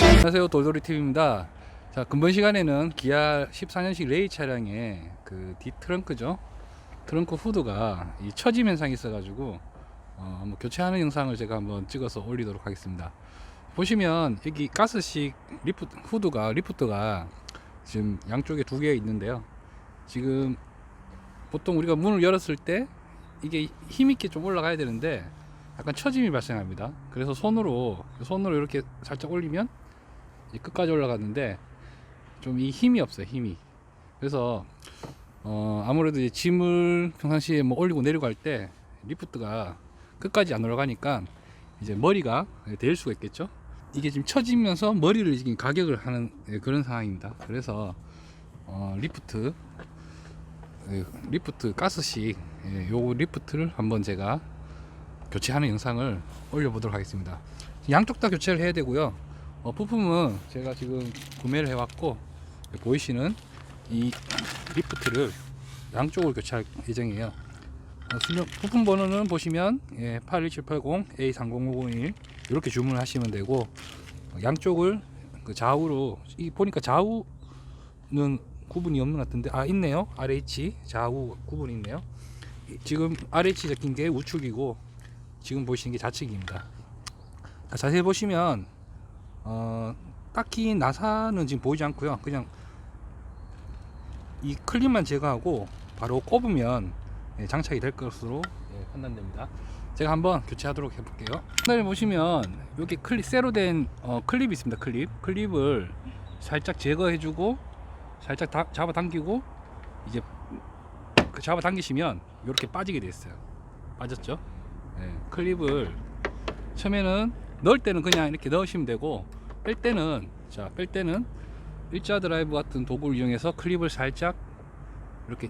안녕하세요 돌돌이 TV입니다. 자 근본 시간에는 기아 14년식 레이 차량의 그뒤 트렁크죠. 트렁크 후드가 이 처짐 현상이 있어가지고 어, 한번 교체하는 영상을 제가 한번 찍어서 올리도록 하겠습니다. 보시면 여기 가스식 리프 후드가 리프트가 지금 양쪽에 두 개 있는데요. 지금 보통 우리가 문을 열었을 때 이게 힘있게 좀 올라가야 되는데 약간 처짐이 발생합니다. 그래서 손으로 손으로 이렇게 살짝 올리면 이 끝까지 올라갔는데 좀 이 힘이 없어요 힘이. 그래서 어 아무래도 이제 짐을 평상시에 뭐 올리고 할때 리프트가 끝까지 안 올라가니까 이제 머리가 될 수가 있겠죠? 이게 지금 처지면서 머리를 지금 가격을 하는 예, 그런 상황입니다. 그래서 어 리프트 예, 리프트 가스식 예, 요 리프트를 한번 제가 교체하는 영상을 올려보도록 하겠습니다 양쪽 다 교체를 해야 되고요 어, 부품은 제가 지금 구매를 해왔고 보이시는 이 리프트를 양쪽을 교체할 예정이에요. 어, 수령- 부품 번호는 보시면 예, 81780 A30501 이렇게 주문을 하시면 되고 어, 양쪽을 그 좌우로 이 보니까 좌우는 구분이 없는 것 같은데 아 있네요 RH 좌우 구분이 있네요 이- 지금 RH 적힌 게 우측이고 지금 보시는 게 좌측입니다 자, 자세히 보시면 어, 딱히 나사는 지금 보이지 않고요. 그냥 이 클립만 제거하고 바로 꼽으면 예, 장착이 될 것으로 예, 판단됩니다. 제가 한번 교체하도록 해볼게요. 하단에 보시면 여기 클립 쇠로 된 어, 클립이 있습니다. 클립 클립을 살짝 제거해주고 살짝 다- 잡아당기고 이제 그 잡아당기시면 이렇게 빠지게 돼 있어요. 빠졌죠? 예, 클립을 처음에는 넣을 때는 그냥 이렇게 넣으시면 되고 뺄 때는 자 뺄 때는 일자 드라이브 같은 도구를 이용해서 클립을 살짝 이렇게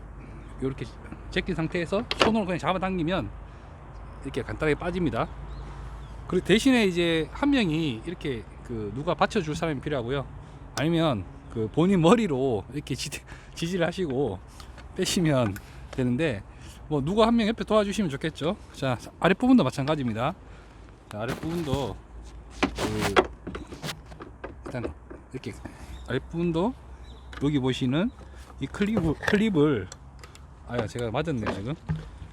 이렇게 제낀 상태에서 손으로 그냥 잡아당기면 이렇게 간단하게 빠집니다. 그리고 대신에 이제 한 명이 이렇게 그 누가 받쳐줄 사람이 필요하고요. 아니면 그 본인 머리로 이렇게 지, 지지 를 하시고 빼시면 되는데 뭐 누가 한 명 옆에 도와주시면 좋겠죠. 자 아랫부분도 마찬가지입니다. 자, 아랫부분도 그 일단 이렇게 아랫부분도 여기 보시는 이 클립을 클립을 아야 제가 맞았네요 지금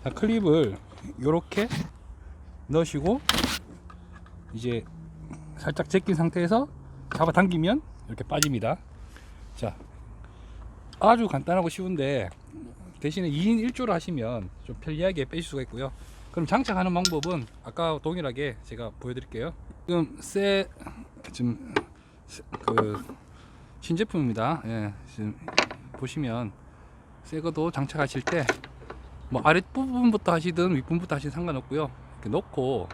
자, 클립을 요렇게 넣으시고 이제 살짝 제낀 상태에서 잡아당기면 이렇게 빠집니다 자 아주 간단하고 쉬운데 대신에 2인 1조로 하시면 좀 편리하게 빼실 수가 있고요 그럼 장착하는 방법은 아까 동일하게 제가 보여드릴게요. 지금 새 지금 새- 그 신제품입니다. 예, 지금 보시면 새 거도 장착하실 때 뭐 아랫 부분부터 하시든 윗부분부터 하시든 상관없고요. 이렇게 놓고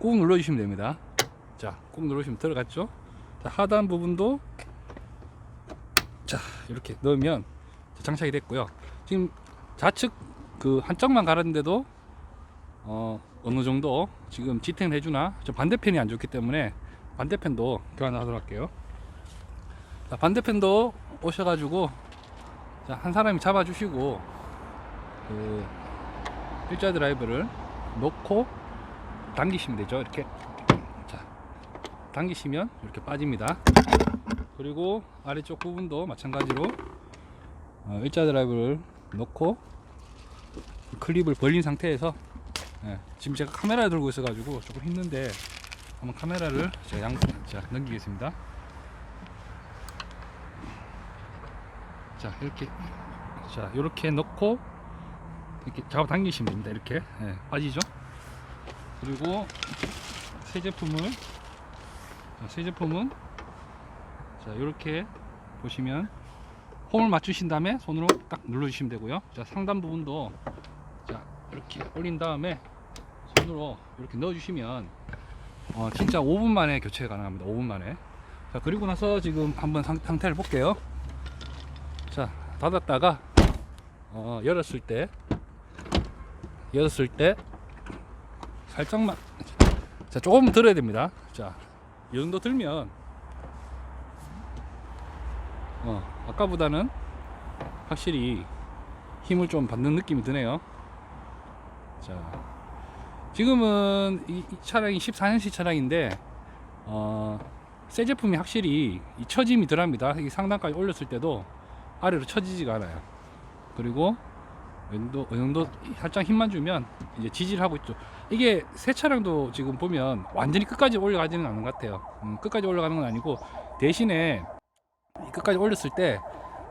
꾹 눌러주시면 됩니다. 자, 꾹 누르시면 들어갔죠? 자, 하단 부분도 자 이렇게 넣으면 장착이 됐고요. 지금 좌측 그 한쪽만 갈았는데도 어, 어느 정도 지금 지탱을 해주나? 저 반대편이 안 좋기 때문에 반대편도 교환하도록 할게요. 자, 반대편도 오셔가지고 자, 한 사람이 잡아주시고 그 일자 드라이브를 놓고 당기시면 되죠 이렇게. 자 당기시면 이렇게 빠집니다 그리고 아래쪽 부분도 마찬가지로 어, 일자 드라이브를 놓고 클립을 벌린 상태에서 예, 지금 제가 카메라 들고 있어 가지고 조금 힘든데 한번 카메라를 제가 양, 자, 넘기겠습니다. 자, 이렇게, 자, 이렇게 넣고 이렇게 잡아당기시면 됩니다. 이렇게 예, 빠지죠. 그리고 새 제품을 자, 새 제품은 자, 이렇게 보시면 홈을 맞추신 다음에 손으로 딱 눌러주시면 되고요. 자, 상단 부분도 자, 이렇게 올린 다음에 손으로 이렇게 넣어주시면 어, 진짜 5분 만에 교체 가능합니다. 5분 만에. 자 그리고 나서 지금 한번 상, 상태를 볼게요. 자 닫았다가 어, 열었을 때 열었을 때 살짝만 자 조금 들어야 됩니다. 자이 정도 들면 어, 아까보다는 확실히 힘을 좀 받는 느낌이 드네요. 자, 지금은 이, 이 차량이 14년식 차량인데 어, 새 제품이 확실히 이 처짐이 덜합니다. 이 상단까지 올렸을 때도 아래로 처지지가 않아요. 그리고 왼도 왼도 살짝 힘만 주면 이제 지지를 하고 있죠. 이게 새 차량도 지금 보면 완전히 끝까지 올라가지는 않는 것 같아요. 음, 끝까지 올라가는 건 아니고 대신에 이 끝까지 올렸을 때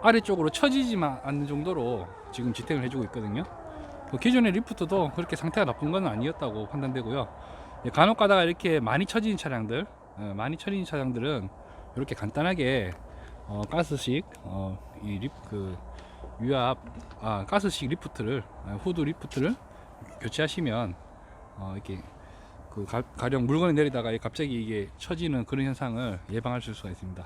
아래쪽으로 처지지만 않는 정도로 지금 지탱을 해주고 있거든요. 뭐 기존의 리프트도 그렇게 상태가 나쁜 건 아니었다고 판단되고요. 예, 간혹 가다가 이렇게 많이 처진 차량들, 어, 많이 처진 차량들은 이렇게 간단하게 어, 가스식 어, 이 립 그 위압 아 가스식 리프트를 아, 후드 리프트를 교체하시면 어, 이렇게 그 가, 가령 물건을 내리다가 갑자기 이게 처지는 그런 현상을 예방하실 수가 있습니다.